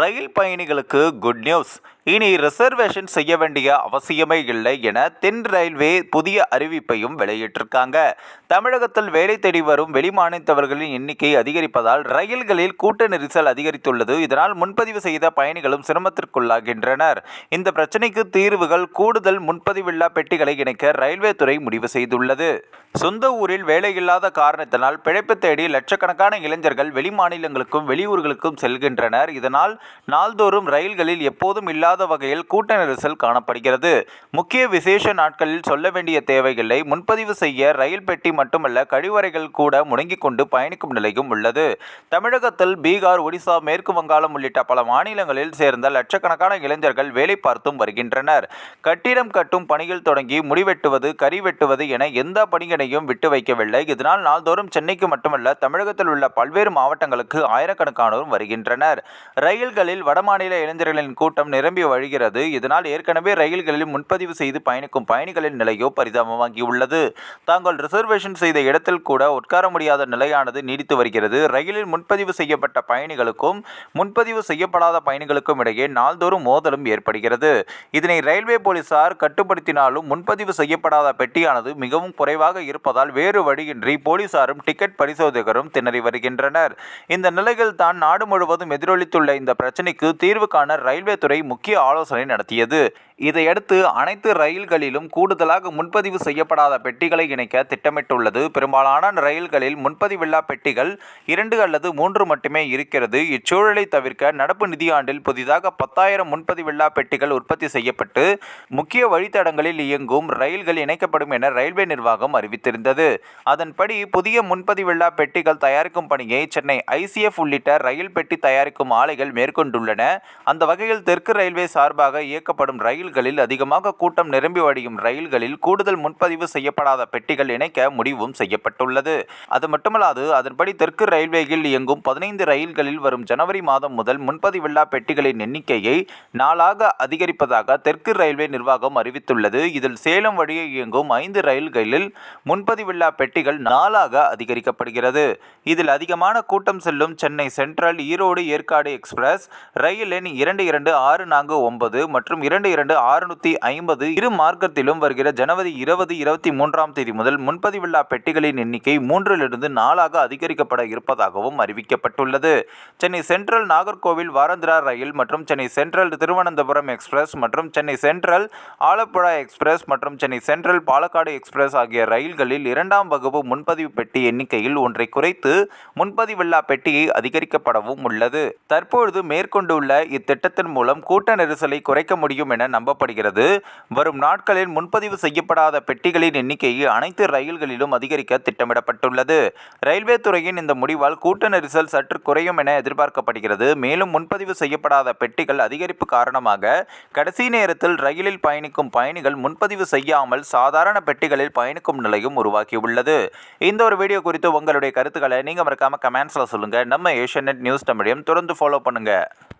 ரயில் பயணிகளுக்கு good news இனி reservation செய்ய வேண்டிய அவசியமே இல்லை என தென் ரயில்வே புதிய அறிவிப்பையும் வெளியிட்டிருக்காங்க. தமிழகத்தில் வேலை தேடி வரும் வெளிமாநிலத்தவர்களின் எண்ணிக்கை அதிகரிப்பதால் ரயில்களில் கூட்ட நெரிசல் அதிகரித்துள்ளது. இதனால் முன்பதிவு செய்த பயணிகளும் சிரமத்திற்குள்ளாகின்றனர். இந்த பிரச்சினைக்கு தீர்வுகள் கூடுதல் முன்பதிவில்லா பெட்டிகளை இணைக்க ரயில்வே துறை முடிவு செய்துள்ளது. சொந்த ஊரில் வேலையில்லாத காரணத்தினால் பிழைப்பு தேடி லட்சக்கணக்கான இளைஞர்கள் வெளிமாநிலங்களுக்கும் வெளியூர்களுக்கும் செல்கின்றனர். இதனால் நாள்தோறும் ரயில்களில் எப்போதும் இல்லாத வகையில் கூட்ட நெரிசல் காணப்படுகிறது. முக்கிய விசேஷ நாட்களில் சொல்ல வேண்டிய தேவைகளை முன்பதிவு செய்ய ரயில் பெட்டி மட்டுமல்ல கழிவறைகள் கூட முடங்கிக் கொண்டு பயணிக்கும் நிலையும் உள்ளது. தமிழகத்தில் பீகார் ஒடிசா மேற்கு வங்காளம் உள்ளிட்ட பல மாநிலங்களில் சேர்ந்த லட்சக்கணக்கான இளைஞர்கள் வேலை பார்த்தும் வருகின்றனர். கட்டிடம் கட்டும் பணியில் தொடங்கி முடிவெட்டுவது கறி வெட்டுவது என எந்த பணியினையும் விட்டு வைக்கவில்லை. இதனால் நாள்தோறும் சென்னைக்கு மட்டுமல்ல தமிழகத்தில் உள்ள பல்வேறு மாவட்டங்களுக்கு ஆயிரக்கணக்கானோரும் வருகின்றனர். ரயில் ரயில்களில் வடமாநில இளைஞர்களின் கூட்டம் நிரம்பி வழிகிறது. இதனால் ஏற்கனவே ரயில்களில் முன்பதிவு செய்து பயணிக்கும் பயணிகளின் நிலையோ பரிதாபமாகியுள்ளது. தாங்கள் ரிசர்வேஷன் செய்த இடத்தில் கூட உட்கார முடியாத நிலையானது நீடித்து வருகிறது. ரயிலில் முன்பதிவு செய்யப்பட்ட பயணிகளுக்கும் முன்பதிவு செய்யப்படாத பயணிகளுக்கும் இடையே நாள்தோறும் மோதலும் ஏற்படுகிறது. இதனை ரயில்வே போலீசார் கட்டுப்படுத்தினாலும் முன்பதிவு செய்யப்படாத பெட்டியானது மிகவும் குறைவாக இருப்பதால் வேறு வழியின்றி போலீசாரும் டிக்கெட் பரிசோதகரும் திணறி வருகின்றனர். இந்த நிலையில் தான் நாடு முழுவதும் எதிரொலித்துள்ள இந்த பிரச்சினைக்கு தீர்வு காண ரயில்வே துறை முக்கிய ஆலோசனை நடத்தியது. இதையடுத்து அனைத்து ரயில்களிலும் கூடுதலாக முன்பதிவு செய்யப்படாத பெட்டிகளை இணைக்க திட்டமிட்டுள்ளது. பெரும்பாலான ரயில்களில் முன்பதிவில்லா பெட்டிகள் இரண்டு அல்லது மூன்று மட்டுமே இருக்கிறது. இச்சூழலை தவிர்க்க நடப்பு நிதியாண்டில் புதிதாக பத்தாயிரம் முன்பதிவில்லா பெட்டிகள் உற்பத்தி செய்யப்பட்டு முக்கிய வழித்தடங்களில் இயங்கும் ரயில்கள் இணைக்கப்படும் என ரயில்வே நிர்வாகம் அறிவித்திருந்தது. அதன்படி புதிய முன்பதிவில்லா பெட்டிகள் தயாரிக்கும் பணியை சென்னை ஐசிஎஃப் உள்ளிட்ட ரயில் பெட்டி தயாரிக்கும் ஆலைகள் மேற்கொண்டுள்ளன. அந்த வகையில் தெற்கு ரயில்வே சார்பாக இயக்கப்படும் ரயில்களில் அதிகமாக கூட்டம் நிரம்பி வடியும் ரயில்களில் கூடுதல் முன்பதிவு செய்யப்படாத பெட்டிகள் இணைக்க முடிவும் செய்யப்பட்டுள்ளது. அது மட்டுமல்லாது அதன்படி தெற்கு ரயில்வேயில் இயங்கும் பதினைந்து ரயில்களில் வரும் ஜனவரி மாதம் முதல் முன்பதிவில்லா பெட்டிகளின் எண்ணிக்கையை நாளாக அதிகரிப்பதாக தெற்கு ரயில்வே நிர்வாகம் அறிவித்துள்ளது. இதில் சேலம் வழியே இயங்கும் ஐந்து ரயில்களில் முன்பதிவில்லா பெட்டிகள் நாளாக அதிகரிக்கப்படுகிறது. இதில் அதிகமான கூட்டம் செல்லும் Chennai Central Erode Yercaud express rail எண் இரண்டு இரண்டு ஆறு நான்கு ஒன்பது மற்றும் இரண்டு இரண்டு ஆறுநூத்தி ஐம்பது இரு மார்க்கத்திலும் வருகிற ஜனவரி இருபது இருபத்தி மூன்றாம் தேதி முதல் முன்பதிவில்லா பெட்டிகளின் எண்ணிக்கை மூன்றிலிருந்து நாளாக அதிகரிக்கப்பட இருப்பதாகவும் அறிவிக்கப்பட்டுள்ளது. சென்னை சென்ட்ரல் நாகர்கோவில் வாரந்திரா ரயில் மற்றும் சென்னை சென்ட்ரல் திருவனந்தபுரம் எக்ஸ்பிரஸ் மற்றும் சென்னை சென்ட்ரல் ஆலப்புழா எக்ஸ்பிரஸ் மற்றும் சென்னை சென்ட்ரல் பாலக்காடு எக்ஸ்பிரஸ் ஆகிய ரயில்களில் இரண்டாம் வகுப்பு முன்பதிவு பெட்டி எண்ணிக்கையில் ஒன்றை குறைத்து முன்பதிவில்லா பெட்டியை அதிகரிக்கப்படவும் உள்ளது. தற்பொழுது மேற்கொண்டுள்ள இத்திட்டத்தின் மூலம் கூட்ட நெரிசலை குறைக்க முடியும் என நம்பப்படுகிறது. வரும் நாட்களில் முன்பதிவு செய்யப்படாத பெட்டிகளின் எண்ணிக்கையை அனைத்து ரயில்களிலும் அதிகரிக்க திட்டமிடப்பட்டுள்ளது. ரயில்வே துறையின் இந்த முடிவால் கூட்ட நெரிசல் சற்று குறையும் என எதிர்பார்க்கப்படுகிறது. மேலும் முன்பதிவு செய்யப்படாத பெட்டிகள் அதிகரிப்பு காரணமாக கடைசி நேரத்தில் ரயிலில் பயணிக்கும் பயணிகள் முன்பதிவு செய்யாமல் சாதாரண பெட்டிகளில் பயணிக்கும் நிலையும் உருவாகியுள்ளது. இந்த ஒரு வீடியோ குறித்து உங்களுடைய கருத்துக்களை நீங்கள் மறக்காமல் கமெண்ட்ஸில் சொல்லுங்கள் நம்ம ஏஷியநெட் நியூஸ் தமிழையும் தொடர்ந்து ஃபாலோ பண்ணுங்கள் Yeah.